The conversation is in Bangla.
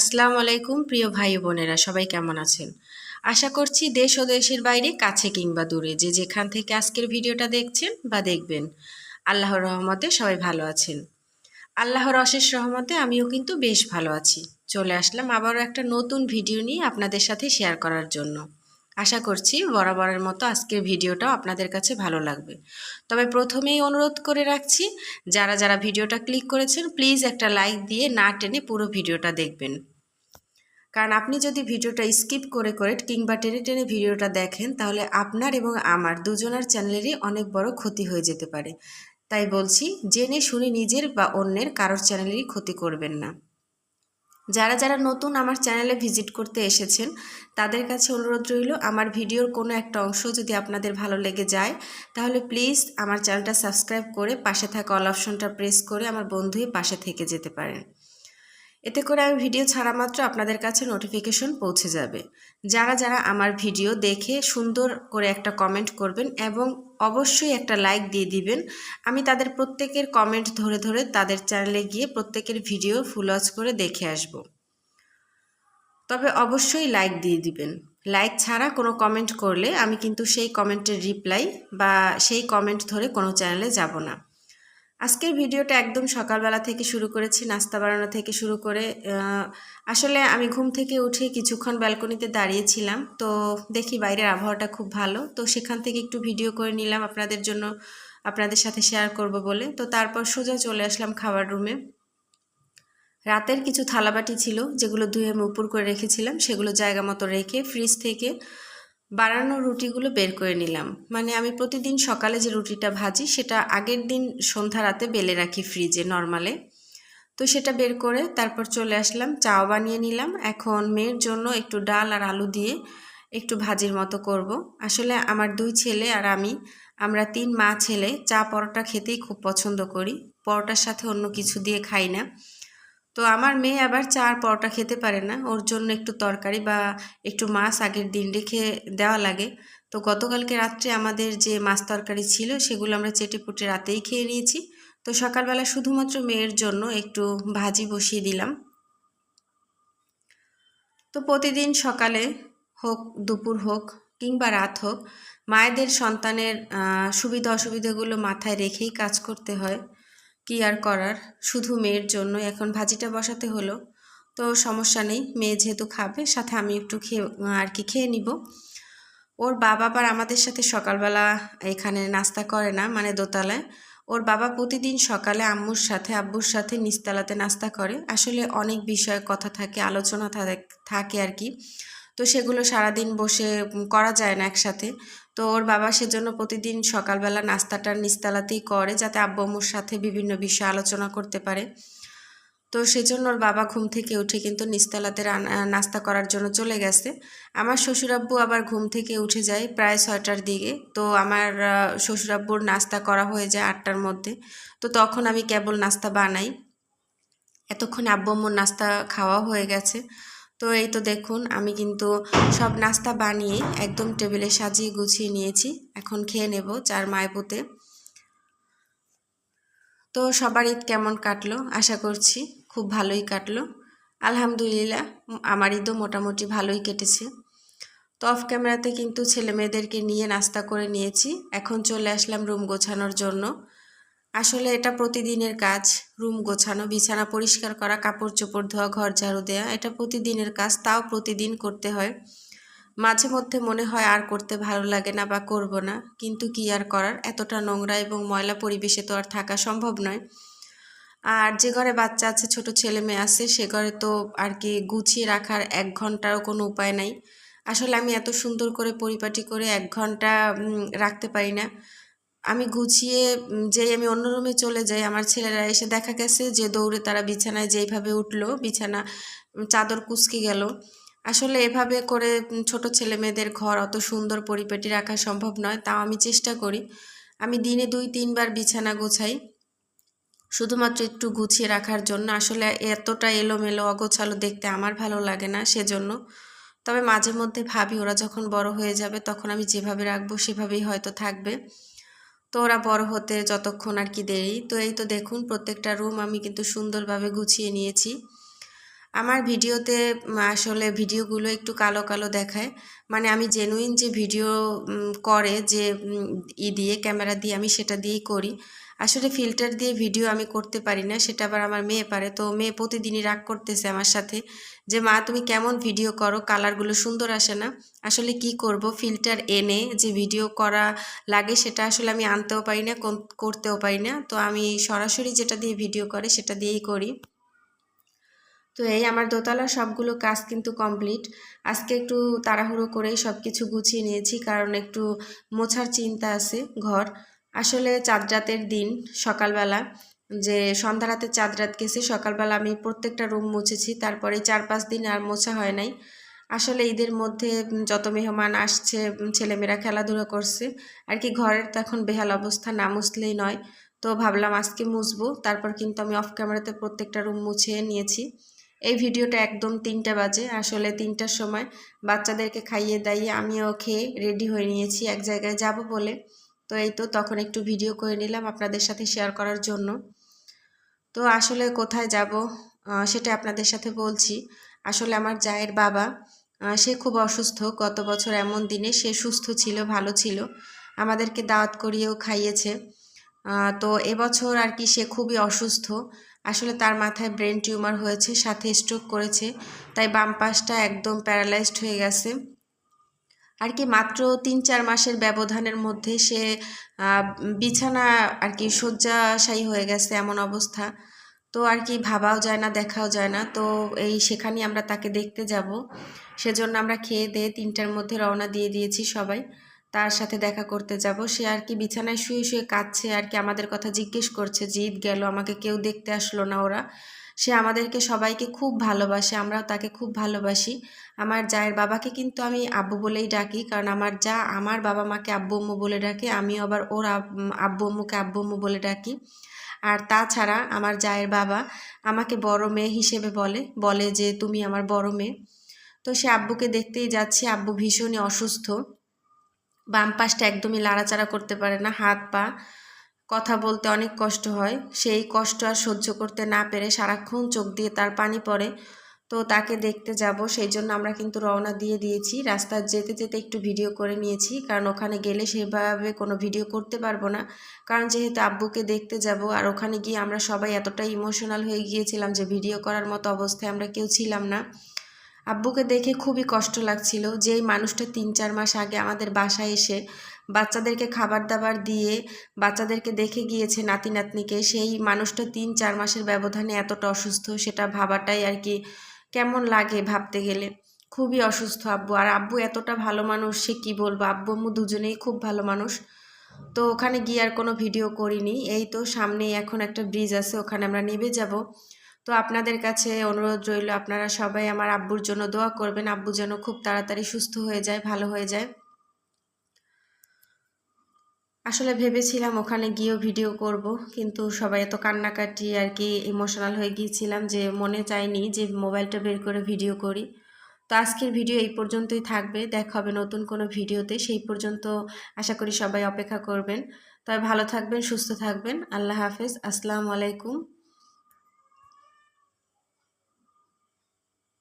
আসসালামু আলাইকুম, প্রিয় ভাই বোনেরা, সবাই কেমন আছেন? আশা করছি দেশ ও দেশের বাইরে, কাছে কিংবা দূরে, যে যেখান থেকে আজকের ভিডিওটা দেখছেন বা দেখবেন, আল্লাহর রহমতে সবাই ভালো আছেন। আল্লাহর অশেষ রহমতে আমিও কিন্তু বেশ ভালো আছি। চলে আসলাম আবারও একটা নতুন ভিডিও নিয়ে আপনাদের সাথে শেয়ার করার জন্য। আশা করছি বরাবরের মতো আজকের ভিডিওটাও আপনাদের কাছে ভালো লাগবে। তবে প্রথমেই অনুরোধ করে রাখছি, যারা যারা ভিডিওটা ক্লিক করেছেন, প্লিজ একটা লাইক দিয়ে না টেনে পুরো ভিডিওটা দেখবেন। কারণ আপনি যদি ভিডিওটা স্কিপ করে করে কিংবা টেনে টেনে ভিডিওটা দেখেন, তাহলে আপনার এবং আমার দুজনের চ্যানেলেরই অনেক বড় ক্ষতি হয়ে যেতে পারে। তাই বলছি, জেনে শুনে নিজের বা অন্যের কারোর চ্যানেলেরই ক্ষতি করবেন না। যারা যারা নতুন আমার চ্যানেলে ভিজিট করতে এসেছেন, তাদের কাছে অনুরোধ রইল, আমার ভিডিওর কোনো একটা অংশ যদি আপনাদের ভালো লেগে যায়, তাহলে প্লিজ আমার চ্যানেলটা সাবস্ক্রাইব করে পাশে থাকা অল অপশনটা প্রেস করে আমার বন্ধুই পাশে থেকে যেতে পারেন। এতে করে আমি ভিডিও ছাড়া মাত্র আপনাদের কাছে নোটিফিকেশন পৌঁছে যাবে। যারা যারা আমার ভিডিও দেখে সুন্দর করে একটা কমেন্ট করবেন এবং অবশ্যই একটা লাইক দিয়ে দিবেন। আমি তাদের প্রত্যেকের কমেন্ট ধরে ধরে তাদের চ্যানেলে গিয়ে প্রত্যেকের ভিডিও ফুল ওয়াচ করে দেখে আসব। তবে অবশ্যই লাইক দিয়ে দিবেন। লাইক ছাড়া কোনো কমেন্ট করলে আমি কিন্তু সেই কমেন্টের রিপ্লাই বা সেই কমেন্ট ধরে কোনো চ্যানেলে যাব না। আজকের ভিডিওটা একদম সকালবেলা থেকে শুরু করেছি, নাস্তা বানানো থেকে শুরু করে আসলে আমি ঘুম থেকে উঠে কিছুক্ষণ ব্যালকনিতে দাঁড়িয়েছিলাম, তো দেখি বাইরের আবহাওয়াটা খুব ভালো, তো সেখান থেকে একটু ভিডিও করে নিলাম আপনাদের জন্য, আপনাদের সাথে শেয়ার করব বলে, তো তারপর সোজা চলে আসলাম খাবার রুমে রাতের কিছু থালাবাটি ছিল, যেগুলো ধুয়ে আমি উপর করে রেখেছিলাম, সেগুলো জায়গা মতো রেখে ফ্রিজ থেকে বানানো রুটিগুলো বের করে নিলাম। মানে আমি প্রতিদিন সকালে যে রুটিটা ভাজি, সেটা আগের দিন সন্ধ্যা রাতে বেলে রাখি ফ্রিজে নর্মালে তো সেটা বের করে তারপর চলে আসলাম, চাও বানিয়ে নিলাম। এখন মেয়ের জন্য একটু ডাল আর আলু দিয়ে একটু ভাজির মতো করব। আসলে আমার দুই ছেলে আর আমি, আমরা তিন মা ছেলে, চা পরোটা খেতেই খুব পছন্দ করি। পরোটার সাথে অন্য কিছু দিয়ে খাই না। তো আমার মেয়ে আবার চার পরোটা খেতে পারে না। ওর জন্য একটু তরকারি বা একটু মাছ আগের দিন রেখে দেওয়া লাগে। তো গতকালকে রাত্রে আমাদের যে মাছ তরকারি ছিল, সেগুলো আমরা চেটে পুটে রাতেই খেয়ে নিয়েছি। তো সকালবেলা শুধুমাত্র মেয়ের জন্য একটু ভাজি বসিয়ে দিলাম। তো প্রতিদিন সকালে হোক, দুপুর হোক কিংবা রাত হোক, মায়েদের সন্তানের সুবিধা অসুবিধাগুলো মাথায় রেখেই কাজ করতে হয়। কি আর করার? শুধু মেয়ের জন্য এখন ভাজিটা বসাতে হলো। তো সমস্যা নেই, মেয়ে যেহেতু খাবে, সাথে আমি একটু খেয়ে, আর কি খেয়ে নিব। ওর বাবা আবার আমাদের সাথে সকালবেলা এখানে নাস্তা করে না মানে দোতলায়। ওর বাবা প্রতিদিন সকালে আম্মুর সাথে, আব্বুর সাথে নিস্তালাতে নাস্তা করে। আসলে অনেক বিষয়ে, কথা থাকে, আলোচনা থাকে আর কি। তো সেগুলো সারাদিন বসে করা যায় না একসাথে। তো ওর বাবা সেজন্য প্রতিদিন সকালবেলা নাস্তাটা নিস্তালাতেই করে যাতে আব্বু সাথে বিভিন্ন বিষয়ে আলোচনা করতে পারে। তো সেজন্য ওর বাবা ঘুম থেকে উঠে কিন্তু নিস্তালাতে নাস্তা করার জন্য চলে গেছে। আমার শ্বশুরাব্বু আবার ঘুম থেকে উঠে যায় প্রায় ছয়টার দিকে। তো আমার শ্বশুরাব্বুর নাস্তা করা হয়ে যায় আটটার মধ্যে। তো তখন আমি কেবল নাস্তা বানাই। এতক্ষণ আব্বু আম্মুর নাস্তা খাওয়া হয়ে গেছে। তো এই তো দেখুন, আমি কিন্তু সব নাস্তা বানিয়ে একদম টেবিলে সাজিয়ে গুছিয়ে নিয়েছি। এখন খেয়ে নেব চার মায়পুতে তো সবার ঈদ কেমন কাটলো? আশা করছি খুব ভালোই কাটলো। আলহামদুলিল্লাহ, আমার ঈদও মোটামুটি ভালোই কেটেছে। তো অফ ক্যামেরাতে কিন্তু ছেলে মেয়েদেরকে নিয়ে নাস্তা করে নিয়েছি। এখন চলে আসলাম রুম গোছানোর জন্য। আসলে এটা প্রতিদিনের কাজ। রুম গোছানো, বিছানা পরিষ্কার করা কাপড় চোপড় ধোয়া, ঘর ঝাড়ু দেওয়া এটা প্রতিদিনের কাজ, তাও প্রতিদিন করতে হয়। মাঝে মধ্যে মনে হয় আর করতে ভালো লাগে না বা করব না, কিন্তু কি আর করার? এতটা নোংরা এবং ময়লা পরিবেশে তো আর থাকা সম্ভব নয়। আর যে ঘরে বাচ্চা আছে, ছোট ছেলে মেয়ে আছে, সে ঘরে তো আর কি গুছিয়ে রাখার এক ঘন্টারও কোনো উপায় নাই। আসলে আমি এত সুন্দর করে পরিপাটি করে এক ঘণ্টা রাখতে পারি না। আমি গুছিয়ে যেই আমি অন্য রুমে চলে যাই, আমার ছেলেরা এসে দেখা গেছে যে দৌড়ে তারা বিছানায় যেইভাবে উঠল, বিছানা চাদর কুচকে গেল। আসলে এভাবে করে ছোট ছেলে মেয়েদের ঘর অত সুন্দর পরিপেটি রাখা সম্ভব নয়, তাও আমি চেষ্টা করি। আমি দিনে দুই, তিনবার বিছানা গোছাই, শুধুমাত্র একটু গুছিয়ে রাখার জন্য। আসলে এতটা এলোমেলো, অগোছালো দেখতে আমার ভালো লাগে না সেজন্য। তবে মাঝে মধ্যে ভাবি, ওরা যখন বড় হয়ে যাবে, তখন আমি যেভাবে রাখব, সেভাবেই হয়তো থাকবে। তো ওরা বড় হতে যতক্ষণ আর কি দেরি। তো এই তো দেখুন, প্রত্যেকটা রুম আমি কিন্তু সুন্দরভাবে গুছিয়ে নিয়েছি। আমার ভিডিওতে আসলে ভিডিওগুলো একটু কালো কালো দেখায়। মানে আমি জেনুইন যে ভিডিও করে যে ই দিয়ে, ক্যামেরা দিয়ে আমি সেটা দিয়েই করি। আসলে ফিল্টার দিয়ে ভিডিও আমি করতে পারি না, সেটা আবার আমার মেয়ে পারে। তো মেয়ে প্রতিদিনই রাগ করতেছে আমার সাথে যে, মা, তুমি কেমন ভিডিও করো? কালারগুলো সুন্দর আসে না। আসলে কি করব? ফিল্টার এনে যে ভিডিও করা লাগে, সেটা আসলে আমি আনতেও পারি না করতেও পারি না। তো আমি সরাসরি যেটা দিয়ে ভিডিও করে, সেটা দিয়েই করি। তো এই আমার দোতলার সবগুলো কাজ কিন্তু কমপ্লিট আজকে একটু তাড়াহুড়ো করেই সব কিছু গুছিয়ে নিয়েছি, কারণ একটু মোছার চিন্তা আছে ঘর। আসলে চাঁদ রাতের দিন সকালবেলা, যে সন্ধ্যা রাতে চাঁদ রাত গেছে, সকালবেলা আমি প্রত্যেকটা রুম মুছেছি, তারপরে চার পাঁচ দিন আর মোছা হয় নাই। আসলে ঈদের মধ্যে যত মেহমান আসছে ছেলেমেয়েরা খেলাধুলো করছে, আর কি ঘরের তো এখন বেহাল অবস্থা, না মুছলেই নয়। তো ভাবলাম আজকে মুছবো, তারপর কিন্তু আমি অফ ক্যামেরাতে প্রত্যেকটা রুম মুছে নিয়েছি। এই ভিডিওটা একদম তিনটা বাজে, আসলে তিনটার সময় বাচ্চাদেরকে খাইয়ে দাইয়ে আমিও খেয়ে রেডি হয়ে নিয়েছি, এক জায়গায় যাব বলে। তো এই তো তখন একটু ভিডিও করে নিলাম আপনাদের সাথে শেয়ার করার জন্য। তো আসলে কোথায় যাব? সেটা আপনাদের সাথে বলছি। আসলে আমার জায়ের বাবা সে খুব অসুস্থ। গত বছর এমন দিনে সে সুস্থ ছিল, ভালো ছিল। আমাদেরকে দাওয়াত করিয়েও খাইয়েছে। তো এবছর আর কি সে খুবই অসুস্থ। আসলে তার মাথায় ব্রেন টিউমার হয়েছে, সাথে স্ট্রোক করেছে। তাই বাম পাশটা একদম প্যারালাইজড হয়ে গেছে। আর কি মাত্র তিন চার মাসের ব্যবধানের মধ্যে সে বিছানা আর কি শয্যাশায়ী হয়ে গেছে এমন অবস্থা। তো আর কি ভাবাও যায় না, দেখাও যায় না। তো এই সেখানেই আমরা তাকে দেখতে যাব। সেজন্য আমরা খেয়ে দিয়ে তিনটার মধ্যে রওনা দিয়ে দিয়েছি সবাই। তার সাথে দেখা করতে যাব। সে আর কি বিছানায় শুয়ে শুয়ে কাঁদছে, আর কি আমাদের কথা জিজ্ঞেস করছে ঈদ গেল, আমাকে কেউ দেখতে আসলো না ওরা। সে আমাদেরকে সবাইকে খুব ভালোবাসে, আমরাও তাকে খুব ভালোবাসি। আমার জায়ের বাবাকে কিন্তু আমি আব্বু বলেই ডাকি, কারণ আমার যা, আমার বাবা মাকে আব্বু আম্মু বলে ডাকে, আমিও আবার ওর আব্বু আম্মুকে আব্বু আম্মু বলে ডাকি। আর তাছাড়া আমার জায়ের বাবা আমাকে বড় মেয়ে হিসেবে বলে বলে যে তুমি আমার বড় মেয়ে। তো সে আব্বুকে দেখতেই যাচ্ছি, আব্বু ভীষণই অসুস্থ। বাম পাশটা একদমই লাড়াচাড়া করতে পারে না হাত পা কথা বলতে অনেক কষ্ট হয়। সেই কষ্ট আর সহ্য করতে না পেরে সারাক্ষণ চোখ দিয়ে তার পানি পড়ে। তো তাকে দেখতে যাব, সেই জন্য আমরা কিন্তু রওনা দিয়ে দিয়েছি। রাস্তায় যেতে যেতে একটু ভিডিও করে নিয়েছি। কারণ ওখানে গেলে সেভাবে কোনো ভিডিও করতে পারব না। কারণ যেহেতু আব্বুকে দেখতে যাব, আর ওখানে গিয়ে আমরা সবাই এতটাই ইমোশনাল হয়ে গিয়েছিলাম যে ভিডিও করার মতো অবস্থায় আমরা কেউ ছিলাম না। আব্বুকে দেখে খুবই কষ্ট লাগছিল যে এই মানুষটা তিন, চার মাস আগে আমাদের বাসায় এসে বাচ্চাদেরকে খাবার দাবার দিয়ে বাচ্চাদেরকে দেখে গিয়েছে নাতি নাতনিকে সেই মানুষটা তিন, চার মাসের ব্যবধানে এতটা অসুস্থ, সেটা ভাবাটাই আর কি কেমন লাগে ভাবতে গেলে। খুবই অসুস্থ আব্বু। আর আব্বু এতটা ভালো মানুষ, সে কী বলব? আব্বু আম্মু দুজনেই খুব ভালো মানুষ। তো ওখানে গিয়ে আর কোনো ভিডিও করিনি। এই তো সামনেই এখন একটা ব্রিজ আছে, ওখানে আমরা নেমে যাব। তো আপনাদের কাছে অনুরোধ রইল, আপনারা সবাই আমার আব্বুর জন্য দোয়া করবেন। আব্বু যেন খুব তাড়াতাড়ি সুস্থ হয়ে যায়, ভালো হয়ে যায়। আসলে ভেবেছিলাম ওখানে গিয়েও ভিডিও করব, কিন্তু সবাই এত কান্নাকাটি আর কি ইমোশনাল হয়ে গিয়েছিলাম যে মনে চায়নি যে মোবাইলটা বের করে ভিডিও করি। তো আজকের ভিডিও এই পর্যন্তই থাকবে, দেখা হবে নতুন কোনো ভিডিওতে সেই পর্যন্ত আশা করি সবাই অপেক্ষা করবেন। তবে ভালো থাকবেন, সুস্থ থাকবেন, আল্লাহ হাফেজ, আসসালামু আলাইকুম।